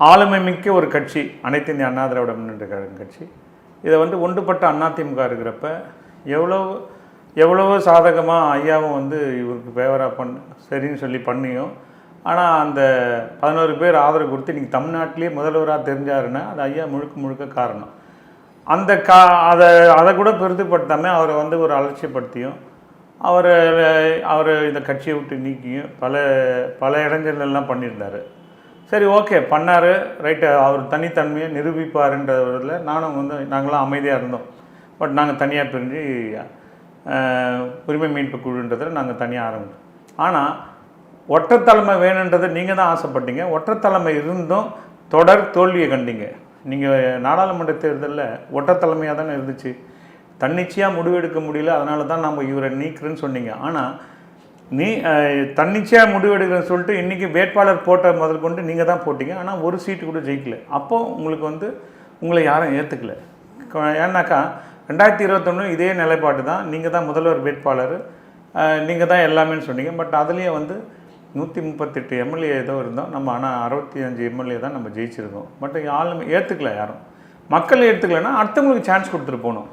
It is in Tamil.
ஆளுமை மிக்க ஒரு கட்சி அனைத்து இந்திய அண்ணா திராவிட முன்னேற்ற கழகம் கட்சி. இதை வந்து ஒன்றுபட்ட அதிமுக இருக்கிறப்ப எவ்வளோ எவ்வளவோ சாதகமாக ஐயாவும் வந்து இவருக்கு ஃபேவராக பண் சரின்னு சொல்லி பண்ணியும் ஆனால் அந்த பதினோரு பேர் ஆதரவு கொடுத்து இன்றைக்கி தமிழ்நாட்டிலேயே முதல்வராக தெரிஞ்சாருன்னா அது ஐயா முழுக்க முழுக்க காரணம். அந்த கா அதை அதை கூட பெருதுப்படுத்தாமல் அவரை வந்து ஒரு அலட்சியப்படுத்தியும் அவரை அவர் இந்த கட்சியை விட்டு நீக்கியும் பல பல இடங்கள்ல பண்ணியிருந்தார். சரி ஓகே பண்ணார். ரைட்டு அவர் தனித்தன்மையை நிரூபிப்பாருன்றதில் நானும் வந்து நாங்களாம் அமைதியாக இருந்தோம். பட் நாங்கள் தனியாக பிரிஞ்சு உரிமை மீட்பு குழுன்றதில் நாங்கள் தனியாக ஆரம்பித்தோம் ஆனால் ஒற்றத்தலைமை வேணுன்றதை நீங்கள் தான் ஆசைப்பட்டீங்க. ஒற்றத்தலைமை இருந்தும் தொடர் தோல்வியை கண்டீங்க. நீங்கள் நாடாளுமன்ற தேர்தலில் ஒற்றத்தலைமையாக தானே இருந்துச்சு. தன்னிச்சையாக முடிவெடுக்க முடியல. அதனால தான் நம்ம இவரை நீக்கிறேன்னு சொன்னீங்க. ஆனால் நீ தன்னிச்சையாக முடிவெடுக்கிறேன்னு சொல்லிட்டு இன்றைக்கி வேட்பாளர் போட்ட முதல் கொண்டு நீங்கள் தான் போட்டீங்க. ஆனால் ஒரு சீட்டு கூட ஜெயிக்கல. அப்போ உங்களுக்கு வந்து உங்களை யாரும் ஏற்றுக்கல ஏன்னாக்கா ரெண்டாயிரத்தி இருபத்தொன்று இதே நிலைப்பாடு தான். நீங்கள் தான் முதல்வர் வேட்பாளர். நீங்கள் தான் எல்லாமேன்னு சொன்னீங்க. பட் அதுலேயே வந்து நூற்றி முப்பத்தெட்டு எம்எல்ஏ ஏதோ இருந்தோம். நம்ம ஆனால் அறுபத்தி அஞ்சு எம்எல்ஏ தான் நம்ம ஜெயிச்சிருக்கோம். பட் ஆளுமே ஏற்றுக்கல யாரும். மக்கள் ஏற்றுக்கலைன்னா அடுத்தவங்களுக்கு சான்ஸ் கொடுத்துட்டு போகணும்.